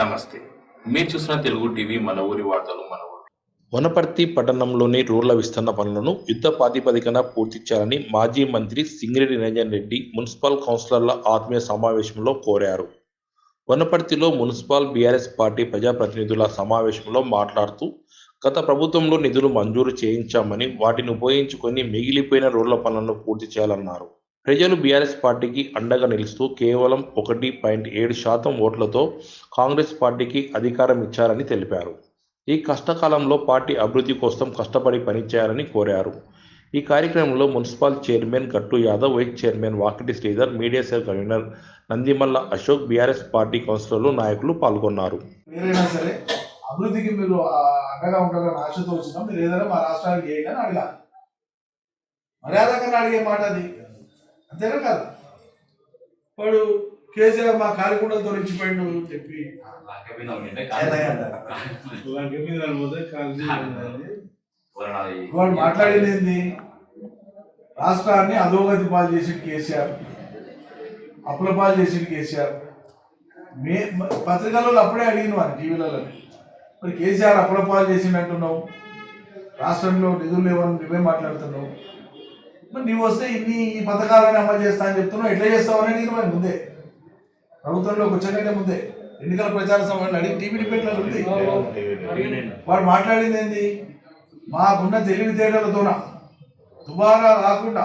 నమస్తే. మీరు చూసిన తెలుగు టీవీ మన ఊరి వార్తలు మన ఊరు. వనపర్తి పట్టణంలోని రోడ్ల విస్తరణ పనులను యుద్ధ ప్రాతిపదికన పూర్తి చేయాలని మాజీ మంత్రి సింగిరెడ్డి నిరంజన్ రెడ్డి మున్సిపల్ కౌన్సిలర్ల ఆత్మీయ సమావేశంలో కోరారు. వనపర్తిలో మున్సిపల్ బీఆర్ఎస్ పార్టీ ప్రజాప్రతినిధుల సమావేశంలో మాట్లాడుతూ గత ప్రభుత్వంలో నిధులు మంజూరు చేయించామని వాటిని ఉపయోగించుకొని మిగిలిపోయిన రోడ్ల పనులను పూర్తి చేయాలన్నారు. ప్రజలు బీఆర్ఎస్ పార్టీకి అండగా నిలుస్తూ కేవలం ఒకటి పాయింట్ ఏడు శాతం ఓట్లతో కాంగ్రెస్ పార్టీకి అధికారం ఇచ్చారని తెలిపారు. ఈ కష్టకాలంలో పార్టీ అభివృద్ధి కోసం కష్టపడి పనిచేయాలని కోరారు. ఈ కార్యక్రమంలో municipal chairman Gattu Yadav vice chairman Vakiti Sridhar media cell convener Nandimalla Ashok BRS party కౌన్సిలర్లు నాయకులు పాల్గొన్నారు. సరే అభివృద్ధికి మీరు అండగా ఉంటారని ఆశతో వచ్చినా మీరు ఏదైనా మా రాష్ట్రానికి చేయండి అని అడగాలి. మర్యాదకన్నా అడిగే మాట అది. అంతేనా కాదు? వాడు కేసీఆర్ మా కాలికుండలతో ఇచ్చిపోయిండు అని చెప్పి. వాడు మాట్లాడింది ఏంది? రాష్ట్రాన్ని అధోగతి పాలు చేసి కేసీఆర్. అప్పుల పాలు చేసి కేసీఆర్. మే పత్రికలలో అప్పుడే అడిగిన వారు టీవీలలో. మరి కేసీఆర్ అప్పుల పాలు చేసిందంటున్నావు రాష్ట్రంలో నిధులు లేవని నువ్వే మాట్లాడుతున్నావు. మరి నీవు వస్తే ఇన్ని ఈ పథకాలను అమలు చేస్తా అని చెప్తున్నావు ఎట్లా చేస్తావు అనేది మరి ముందే. ప్రభుత్వంలోకి వచ్చాకంటే ముందే. ఎన్నికల ప్రచార సమయంలో అడిగి టీవీ డిబేట్లలో ఉంది. వాడు మాట్లాడింది ఏంది? మాకున్న తెలివితేటలతోన దుబారా రాకుండా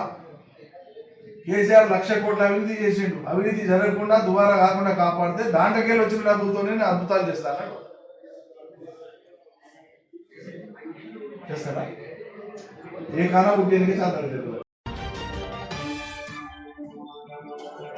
కేసీఆర్ లక్ష కోట్ల అవినీతి చేసిండు. అవినీతి జరగకుండా దుబారా కాకుండా కాపాడితే దాంట్లోకెళ్ళి వచ్చిన డబ్బులతోనే నేను అద్భుతాలు చేస్తాను. చేస్తాడా ఏ కానా ఉద్యోగికి చేస్తాడు Thank you.